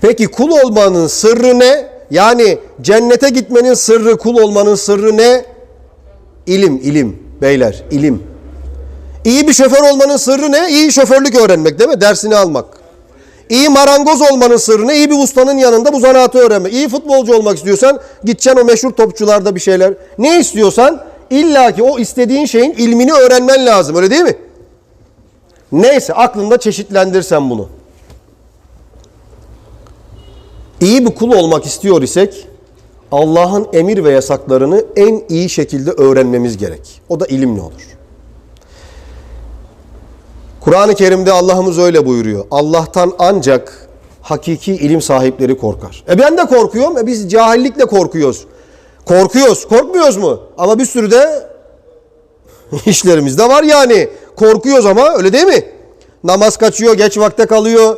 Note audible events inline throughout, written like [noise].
Peki kul olmanın sırrı ne? Yani cennete gitmenin sırrı, kul olmanın sırrı ne? İlim, ilim beyler, ilim. İyi bir şoför olmanın sırrı ne? İyi şoförlük öğrenmek değil mi? Dersini almak. İyi marangoz olmanın sırrı ne? İyi bir ustanın yanında bu zanaatı öğrenmek. İyi futbolcu olmak istiyorsan gideceksin o meşhur topçularda bir şeyler. Ne istiyorsan illaki o istediğin şeyin ilmini öğrenmen lazım öyle değil mi? Neyse aklında çeşitlendirsen bunu. İyi bir kul olmak istiyor isek Allah'ın emir ve yasaklarını en iyi şekilde öğrenmemiz gerek. O da ilimle olur. Kur'an-ı Kerim'de Allah'ımız öyle buyuruyor. Allah'tan ancak hakiki ilim sahipleri korkar. E ben de korkuyorum. E biz cahillikle korkuyoruz. Korkuyoruz. Korkmuyoruz mu? Ama bir sürü de [laughs] işlerimiz de var yani. Korkuyoruz ama öyle değil mi? Namaz kaçıyor, geç vakte kalıyor.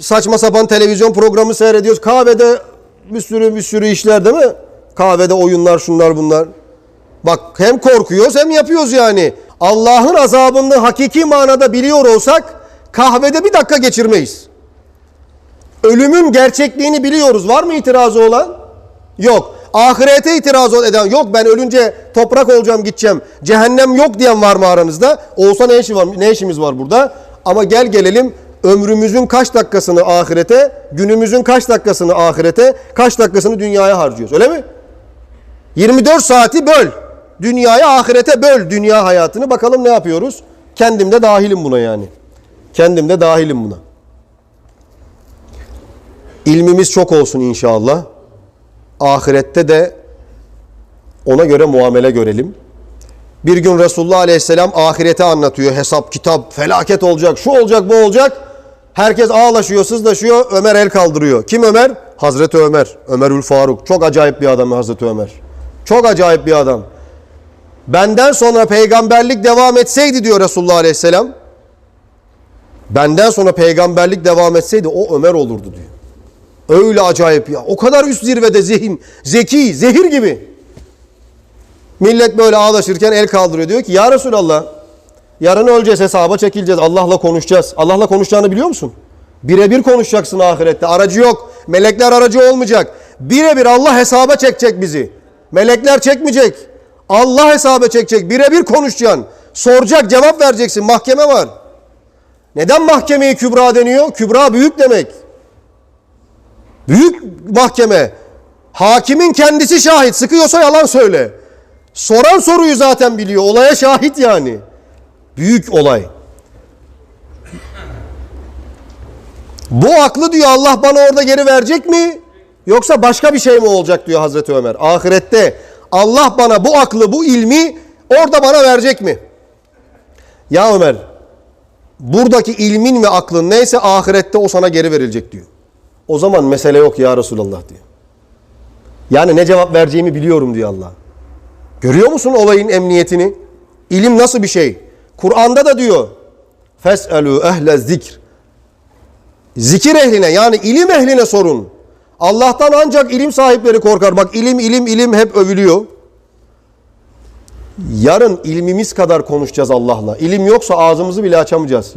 Saçma sapan televizyon programı seyrediyoruz. Kahvede bir sürü bir sürü işler değil mi? Kahvede oyunlar şunlar bunlar. Bak hem korkuyoruz hem yapıyoruz yani. Allah'ın azabını hakiki manada biliyor olsak kahvede bir dakika geçirmeyiz. Ölümün gerçekliğini biliyoruz. Var mı itirazı olan? Yok. Ahirete itiraz eden yok. Ben ölünce toprak olacağım gideceğim. Cehennem yok diyen var mı aranızda? Olsa ne, işi var, ne işimiz var burada? Ama gel gelelim ömrümüzün kaç dakikasını ahirete, günümüzün kaç dakikasını ahirete, kaç dakikasını dünyaya harcıyoruz. Öyle mi? 24 saati böl. Dünyaya ahirete böl dünya hayatını. Bakalım ne yapıyoruz? Kendim de dahilim buna yani. Kendim de dahilim buna. İlmimiz çok olsun inşallah. Ahirette de ona göre muamele görelim. Bir gün Resulullah Aleyhisselam ahireti anlatıyor. Hesap, kitap, felaket olacak, şu olacak, bu olacak. Herkes ağlaşıyor, sızlaşıyor. Ömer el kaldırıyor. Kim Ömer? Hazreti Ömer. Ömerül Faruk. Çok acayip bir adam Hazreti Ömer. Çok acayip bir adam. Benden sonra peygamberlik devam etseydi diyor Resulullah Aleyhisselam. Benden sonra peygamberlik devam etseydi o Ömer olurdu diyor. Öyle acayip ya. O kadar üst zirvede zihin, zeki, zehir gibi. Millet böyle ağlaşırken el kaldırıyor. Diyor ki ya Resulallah yarın öleceğiz hesaba çekileceğiz. Allah'la konuşacağız. Allah'la konuşacağını biliyor musun? Birebir konuşacaksın ahirette. Aracı yok. Melekler aracı olmayacak. Birebir Allah hesaba çekecek bizi. Melekler çekmeyecek. Allah hesaba çekecek. Birebir konuşacaksın. Soracak cevap vereceksin. Mahkeme var. Neden mahkemeye kübra deniyor? Kübra büyük demek. Büyük mahkeme. Hakimin kendisi şahit. Sıkıyorsa yalan söyle. Soran soruyu zaten biliyor. Olaya şahit yani. Büyük olay. Bu aklı diyor Allah bana orada geri verecek mi? Yoksa başka bir şey mi olacak diyor Hazreti Ömer. Ahirette Allah bana bu aklı, bu ilmi orada bana verecek mi? Ya Ömer, buradaki ilmin ve aklın neyse ahirette o sana geri verilecek diyor. O zaman mesele yok ya Resulallah diyor. Yani ne cevap vereceğimi biliyorum diyor Allah. Görüyor musun olayın emniyetini? İlim nasıl bir şey? Kur'an'da da diyor. Fes'elû ehle zikr. Zikir ehline yani ilim ehline sorun. Allah'tan ancak ilim sahipleri korkar. Bak ilim ilim ilim hep övülüyor. Yarın ilmimiz kadar konuşacağız Allah'la. İlim yoksa ağzımızı bile açamayacağız.